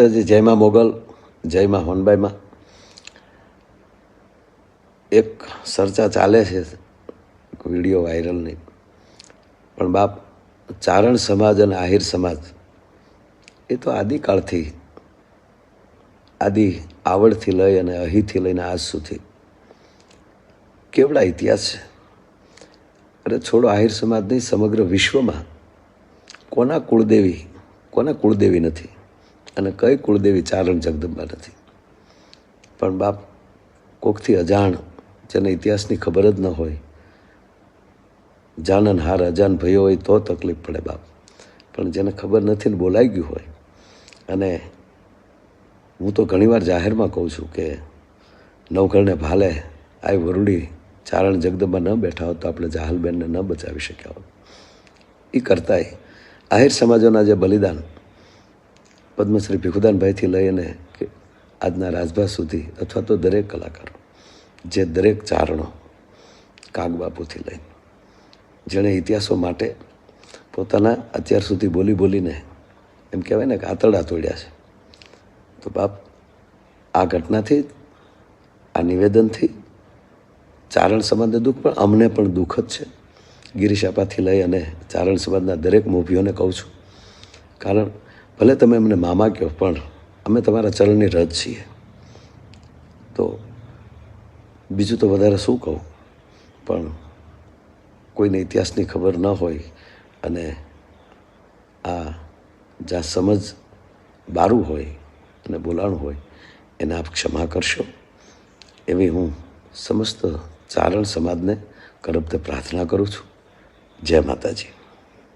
માતાજી, જયમાં મોગલ, જયમાં હોનબાઈમાં. એક ચર્ચા ચાલે છે, વીડિયો વાયરલ નહીં પણ બાપ, ચારણ સમાજ અને આહિર સમાજ, એ તો આદિકાળથી, આદિ આવડથી લઈ અને અહીંથી લઈને આજ સુધી. કેવડા ઇતિહાસ છે? અરે છોડો, આહિર સમાજ નહીં સમગ્ર વિશ્વમાં કોના કુળદેવી કોના કુળદેવી નથી? અને કઈ કુળદેવી ચારણ જગદંબા નથી. પણ બાપ કોકથી અજાણ, જેને ઇતિહાસની ખબર જ ન હોય, જાનન હાર, અજાન ભયો હોય તો તકલીફ પડે બાપ. પણ જેને ખબર નથી ને બોલાઈ ગયું હોય, અને હું તો ઘણીવાર જાહેરમાં કહું છું કે નવઘરને ભાલે આ વરુડી ચારણ જગદંબા ન બેઠા હોત તો આપણે જાહલબેનને ન બચાવી શક્યા હોત. એ કરતાંય આહિર સમાજોના જે બલિદાન પદ્મશ્રી ભીખુદાનભાઈથી લઈને કે આજના રાજભા સુધી અથવા તો દરેક કલાકારો, જે દરેક ચારણો કાગબાપુથી લઈને, જેણે ઇતિહાસો માટે પોતાના અત્યાર સુધી બોલી બોલીને એમ કહેવાય ને કે આતરડા તોડ્યા છે. તો બાપ, આ ઘટનાથી, આ નિવેદનથી ચારણ સમાજને દુઃખ પણ અમને પણ દુઃખ જ છે. ગિરીશાપાથી લઈ અને ચારણ સમાજના દરેક મોભીઓને કહું છું. કારણ ભલે તમે અમને મામા કહો, પણ અમે તમારા ચરણની રજ છીએ. તો બીજું તો વધારે શું કહું? પણ કોઈને ઇતિહાસની ખબર ન હોય અને આ જ્યાં સમજ બારું હોય અને બોલાણું હોય, એને આપ ક્ષમા કરશો. એવી હું સમસ્ત ચારણ સમાજને કરબતે પ્રાર્થના કરું છું. જય માતાજી.